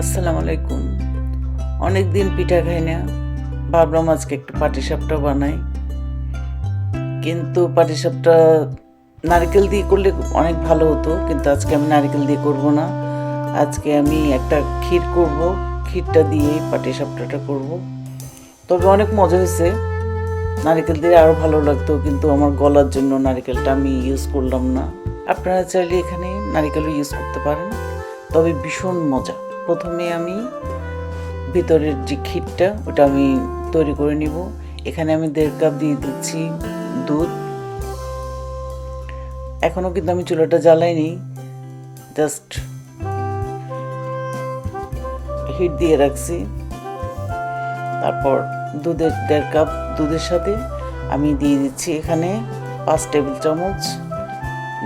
আসসালামু আলাইকুম। অনেক দিন পিঠা খাই না, ভাবলাম আজকে একটু পাটিসাপটা বানাই। কিন্তু পাটিসাপটা নারকেল দিয়ে করলে অনেক ভালো হতো, কিন্তু আজকে আমি নারকেল দিয়ে করব না। আজকে আমি একটা ক্ষীর করব, ক্ষীরটা দিয়েই পাটিসাপটাটা করব। তবে অনেক মজা হয়েছে। নারকেল দিয়ে আরও ভালো লাগতো, কিন্তু আমার গলার জন্য নারকেলটা আমি ইউজ করলাম না। আপনারা চাইলে এখানে নারকেলও ইউজ করতে পারেন, তবে ভীষণ মজা। প্রথমে আমি ভিতরের যে ক্ষীরটা, ওটা আমি তৈরি করে নিব। এখানে আমি দেড় কাপ দিয়ে দিচ্ছি দুধ। এখনও কিন্তু আমি চুলাটা জ্বালাইনি, জাস্ট হিট দিয়ে রাখছি। তারপর দুধের, দেড় কাপ দুধের সাথে আমি দিয়ে দিচ্ছি এখানে পাঁচ টেবিল চামচ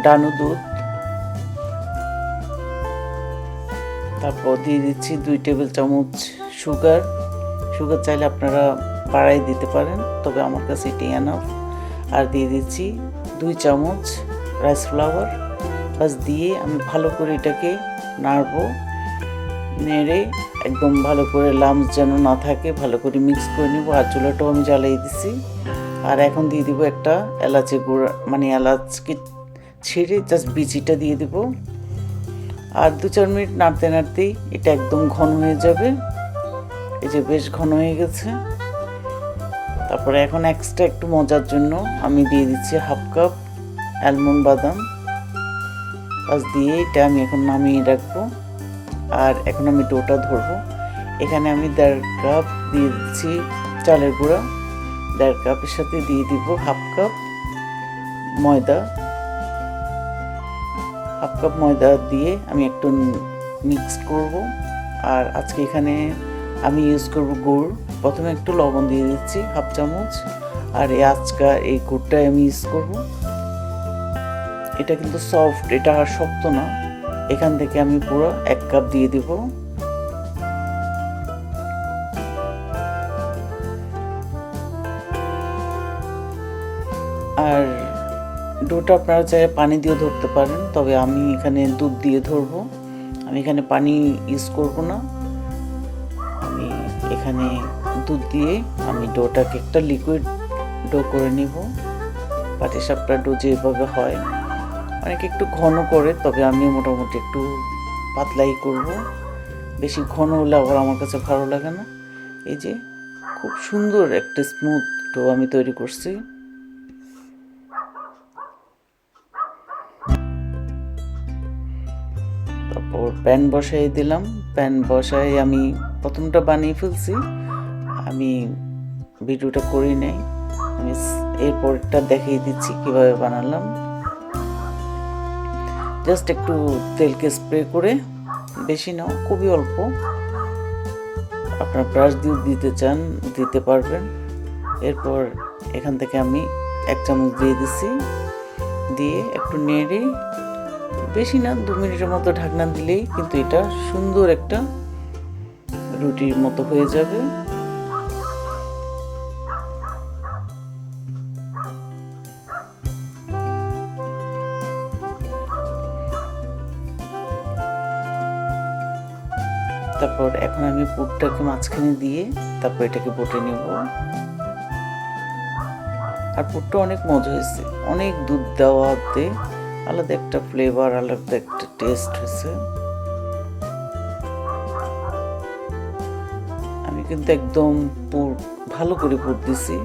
ডানু দুধ। তারপর দিয়ে দিচ্ছি দুই টেবিল চামচ সুগার। সুগার চাইলে আপনারা বাড়াই দিতে পারেন, তবে আমার কাছে এটি এনাফ আর দিয়ে দিচ্ছি দুই চামচ রাইস ফ্লাওয়ার বাস দিয়ে আমি ভালো করে এটাকে নাড়বো, নেড়ে একদম ভালো করে লামস যেন না থাকে, ভালো করে মিক্স করে নেব। আর চুলাটাও আমি জ্বালিয়ে দিছি আর এখন দিয়ে দিব একটা এলাচি গুঁড়া মানে এলাচকে ছিঁড়ে জাস্ট বিচিটা দিয়ে দিব। আর দু চার মিনিট নাড়তে নাড়তেই এটা একদম ঘন হয়ে যাবে। এই যে বেশ ঘন হয়ে গেছে। তারপরে এখন এক্সট্রা একটু মজার জন্য আমি দিয়ে দিচ্ছি হাফ কাপ অ্যালমন্ড বাদাম। বাস দিয়ে এটা আমি এখন নামিয়ে রাখব। আর এখন আমি ডোটা ধরবো। এখানে আমি দেড় কাপ দিয়ে দিচ্ছি চালের গুঁড়া। দেড় কাপের সাথে দিয়ে দিব হাফ কাপ ময়দা। হাফ কাপ ময়দা দিয়ে আমি একটু মিক্স করব। আর আজকে এখানে আমি ইউজ করব গুড়। প্রথমে একটু লবণ দিয়ে দিচ্ছি হাফ চামচ। আর এই আজকা এই গুড়টাই আমি ইউজ করব। এটা কিন্তু সফট এটা আর শক্ত না। এখান থেকে আমি পুরো এক কাপ দিয়ে দিব। আর ডোটা আপনারা চাইলে পানি দিয়ে ধরতে পারেন, তবে আমি এখানে দুধ দিয়ে ধরবো। আমি এখানে পানি ইউজ করব না। আমি এখানে দুধ দিয়ে আমি ডোটাকে একটা লিকুইড ডো করে নিব। পাটিসাপটা ডো যেভাবে হয়। অনেকে একটু ঘন করে, তবে আমি মোটামুটি একটু পাতলাই করব। বেশি ঘন হলে আবার আমার কাছে ভালো লাগে না। এই যে, খুব সুন্দর একটা স্মুথ ডো আমি তৈরি করছি। তারপর প্যান বসাই দিলাম। প্যান বসাই আমি প্রথমটা বানিয়ে ফেলছি। আমি ভিডিওটা করি নাই। আমি এরপরটা দেখিয়ে দিচ্ছি কীভাবে বানালাম। জাস্ট একটু তেলকে স্প্রে করে, বেশি নাও খুবই অল্প। আপনার ব্রাশ দিয়ে দিতে চান, দিতে পারবেন। এরপর এখান থেকে আমি এক চামচ দিয়ে দিছি। দিয়ে একটু নেড়ে বেশি না, দু মিনিটের মতো ঢাকনা দিলেই কিন্তু এটা সুন্দর একটা রুটির মতো হয়ে যাবে। তারপর এখন আমি পুরটাকে মাঝখানে দিয়ে তারপর এটাকে বটে নেব। আর পুরটা অনেক মজা হয়েছে, অনেক দুধ দেওয়াতে আলাদা একটা ফ্লেভার আলাদা একটা টেস্ট হয়েছে। আমি কিন্তু একদম পুর, ভালো করে পুর দিছি।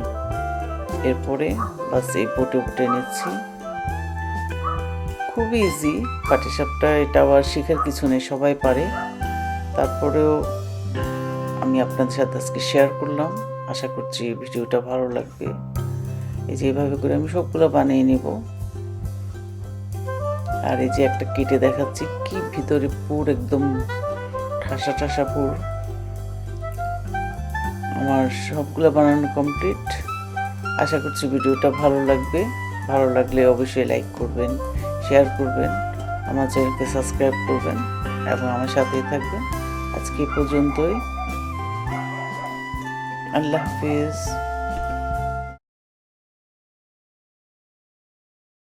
এরপরে বাস এই পটে পটে নিচ্ছি। খুব ইজি পাটিসাপটা এটা আবার শেখার কিছু নেই, সবাই পারে। তারপরেও আমি আপনাদের সাথে আজকে শেয়ার করলাম। আশা করছি ভিডিওটা ভালো লাগবে। এই যে এইভাবে করে আমি সবগুলো বানিয়ে নেব। আর এই যে একটা কেটে দেখাচ্ছি, কি ভিতরে পুর একদম ঠাসা ঠাসা পুর। আমার সবগুলো বানানো কমপ্লিট আশা করছি ভিডিওটা ভালো লাগবে। ভালো লাগলে অবশ্যই লাইক করবেন শেয়ার করবেন, আমার চ্যানেলকে সাবস্ক্রাইব করবেন এবং আমার সাথেই থাকবেন। আজকে পর্যন্তই। আল্লাহ হাফিজ।